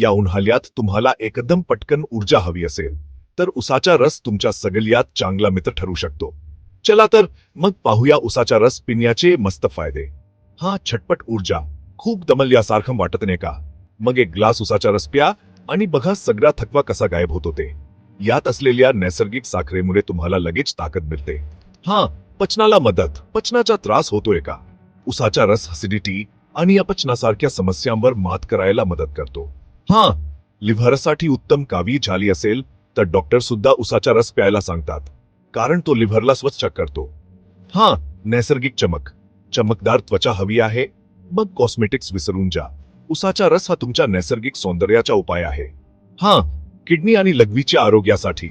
या उन्हाळ्यात तुम्हाला एकदम पटकन ऊर्जा हवी असेल तर उसाचा रस तुमच्या सगळ्यात चांगला मित्र ठरू शकतो. चला तर मग पाहूया उसाचा रस पिण्याचे मस्त फायदे. हा छटपट ऊर्जा खूप दमल्यासारखं वाटत नाही का? मग एक ग्लास उसाचा रस प्या आणि बघा सगळा थकवा कसा गायब होतो ते. यात असलेल्या नैसर्गिक साखरेमुळे तुम्हाला लगेच ताकद मिळते. हा पचनाला मदत पचनाचा त्रास होतोय का? उसाचा रस असिडिटी आणि अपचनासारख्या समस्यांवर मात करायला मदत करतो. हां. लिव्हरसाठी उत्तम कावी झाली असेल तर डॉक्टर सुद्धा उसाचा रस प्यायला सांगतात. कारण तो लिव्हरला स्वच्छ करतो. हां नैसर्गिक चमक. चमकदार त्वचा हवी आहे. मग कॉस्मेटिक्स विसरून जा. उसाचा रस हा तुमच्या नैसर्गिक सौंदर्याचा उपाय आहे. हां किडनी आणि लघवीच्या आरोग्यासाठी.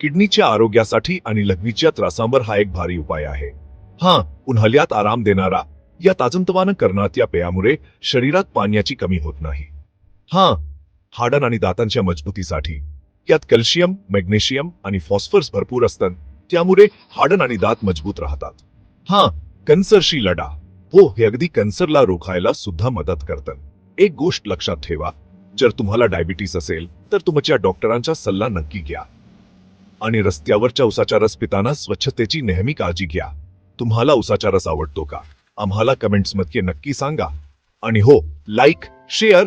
किडनीच्या आरोग्यासाठी आणि लघवीच्या त्रासांवर हा एक भारी उपाय आहे. हां उन्हाळ्यात आराम देणारा या ताजंतवानं करणात या पेयामुळे शरीरात पाण्याची कमी होत नाही. हां हाडन आणि दातांच्या मजबूतीसाठी. यात कॅल्शियम मॅग्नेशियम आणि फॉस्फरस भरपूर असतात. त्यामुळे हाडन आणि दात मजबूत राहतात. हा कन्सरशी लढा. हो हे अगदी कन्सरला रोखायला सुद्धा मदत करतं. एक गोष्ट लक्षात ठेवा. जर तुम्हाला डायबिटीस असेल तर तुमच्या डॉक्टरांचा सल्ला नक्की घ्या. आणि रस्त्यावरच्या उसाचा रस पिताना स्वच्छतेची नेहमी काळजी घ्या. तुम्हाला उसाचा रस आवडतो का? आम्हाला कमेंट्समध्ये नक्की सांगा. आणि हो लाईक शेअर